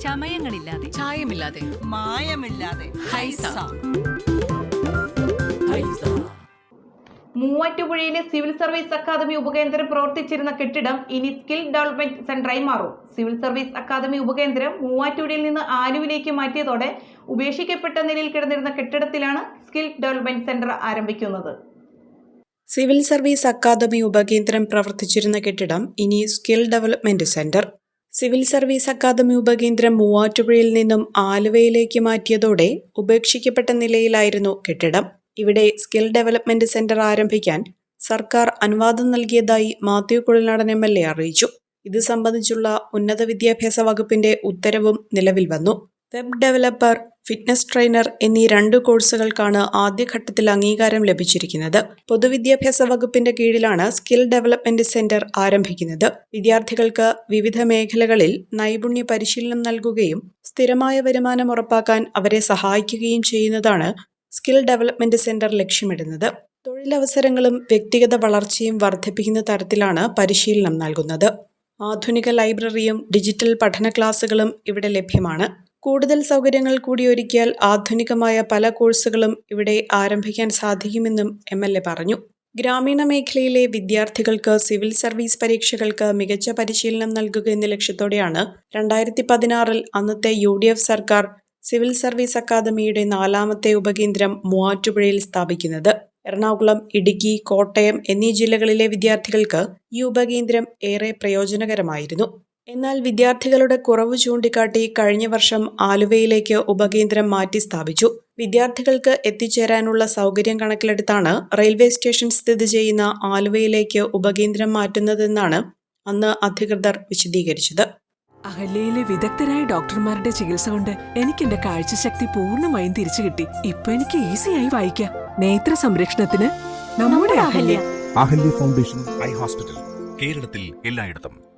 ചമയങ്ങളില്ലാതെ. ചായമില്ലാതെ. മായമില്ലാതെ. ഹൈസ. മൂവാറ്റുപുഴയിലെ സിവിൽ സർവീസ് അക്കാദമി ഉപകേന്ദ്രം പ്രവർത്തിച്ചിരുന്ന കെട്ടിടം ഇനി സ്കിൽ ഡെവലപ്മെന്റ് സെന്ററായി മാറും. സിവിൽ സർവീസ് അക്കാദമി ഉപകേന്ദ്രം മൂവാറ്റുപുഴയിൽ നിന്ന് ആലുവിലേക്ക് മാറ്റിയതോടെ ഉപേക്ഷിക്കപ്പെട്ട നിലയിൽ കിടന്നിരുന്ന കെട്ടിടത്തിലാണ് സ്കിൽ ഡെവലപ്മെന്റ് സെന്റർ ആരംഭിക്കുന്നത്. സിവിൽ സർവീസ് അക്കാദമി ഉപകേന്ദ്രം പ്രവർത്തിച്ചിരുന്ന കെട്ടിടം ഇനി skill development centre. Civil service academy ഉപകേന്ദ്രം മൂവാറ്റുപുഴയിൽ നിന്നും ആലുവയിലേക്ക് മാറ്റിയതോടെ ഉപേക്ഷിക്കപ്പെട്ട നിലയിലായിരുന്നു കെട്ടിടം. ഇവിടെ സ്കിൽ ഡെവലപ്മെന്റ് സെന്റർ ആരംഭിക്കാൻ സർക്കാർ അനുവാദം നൽകിയതായി Mathew Kuzhalnadan M L A അറിയിച്ചു. ഇത് സംബന്ധിച്ചുള്ള ഉന്നത വിദ്യാഭ്യാസ വകുപ്പിന്റെ ഉത്തരവും നിലവിൽ വന്നു. വെബ് ഡെവലപ്പർ ഫിറ്റ്നസ് ട്രെയിനർ എന്നീ രണ്ട് കോഴ്സുകൾക്കാണ് ആദ്യഘട്ടത്തിൽ അംഗീകാരം ലഭിച്ചിരിക്കുന്നത്. പൊതുവിദ്യാഭ്യാസ വകുപ്പിന്റെ കീഴിലാണ് സ്കിൽ ഡെവലപ്മെന്റ് സെന്റർ ആരംഭിക്കുന്നത്. വിദ്യാർത്ഥികൾക്ക് വിവിധ മേഖലകളിൽ നൈപുണ്യ പരിശീലനം നൽകുകയും സ്ഥിരമായ വരുമാനം ഉറപ്പാക്കാൻ അവരെ സഹായിക്കുകയും ചെയ്യുന്നതാണ് സ്കിൽ ഡെവലപ്മെന്റ് സെന്റർ ലക്ഷ്യമിടുന്നത്. തൊഴിലവസരങ്ങളും വ്യക്തിഗത വളർച്ചയും വർദ്ധിപ്പിക്കുന്ന തരത്തിലാണ് പരിശീലനം നൽകുന്നത്. ആധുനിക ലൈബ്രറിയും ഡിജിറ്റൽ പഠന ക്ലാസുകളും ഇവിടെ ലഭ്യമാണ്. കൂടുതൽ സൗകര്യങ്ങൾ കൂടി ഒരുക്കിയാൽ ആധുനികമായ പല കോഴ്സുകളും ഇവിടെ ആരംഭിക്കാൻ സാധിക്കുമെന്നും എം എൽ എ പറഞ്ഞു. ഗ്രാമീണ മേഖലയിലെ വിദ്യാർത്ഥികൾക്ക് സിവിൽ സർവീസ് പരീക്ഷകൾക്ക് മികച്ച പരിശീലനം നൽകുക എന്ന ലക്ഷ്യത്തോടെയാണ് രണ്ടായിരത്തി പതിനാറിൽ അന്നത്തെ യു ഡി എഫ് സർക്കാർ സിവിൽ സർവീസ് അക്കാദമിയുടെ നാലാമത്തെ ഉപകേന്ദ്രം മൂവാറ്റുപുഴയിൽ സ്ഥാപിക്കുന്നത്. എറണാകുളം ഇടുക്കി കോട്ടയം എന്നീ ജില്ലകളിലെ വിദ്യാർത്ഥികൾക്ക് ഈ ഉപകേന്ദ്രം ഏറെ പ്രയോജനകരമായിരുന്നു. എന്നാൽ വിദ്യാർത്ഥികളുടെ കുറവ് ചൂണ്ടിക്കാട്ടി കഴിഞ്ഞ വർഷം ആലുവയിലേക്ക് ഉപകേന്ദ്രം മാറ്റി സ്ഥാപിച്ചു. വിദ്യാർത്ഥികൾക്ക് എത്തിച്ചേരാനുള്ള സൗകര്യം കണക്കിലെടുത്താണ് റെയിൽവേ സ്റ്റേഷൻ സ്ഥിതി ചെയ്യുന്ന ആലുവയിലേക്ക് ഉപകേന്ദ്രം മാറ്റുന്നതെന്നാണ് അന്ന് അധികൃതർ വിശദീകരിച്ചത്. അഹല്യയിലെ വിദഗ്ധരായ ഡോക്ടർമാരുടെ ചികിത്സ കൊണ്ട് എനിക്ക് എന്റെ കാഴ്ചശക്തി പൂർണമായും തിരിച്ചു കിട്ടി. ഇപ്പൊ എനിക്ക് ഈസിയായി വായിക്കാം. നേത്ര സംരക്ഷണത്തിന് നമ്മുടെ Ahalya. Ahalya foundation eye hospital കേരളത്തിൽ എല്ലായിടത്തും.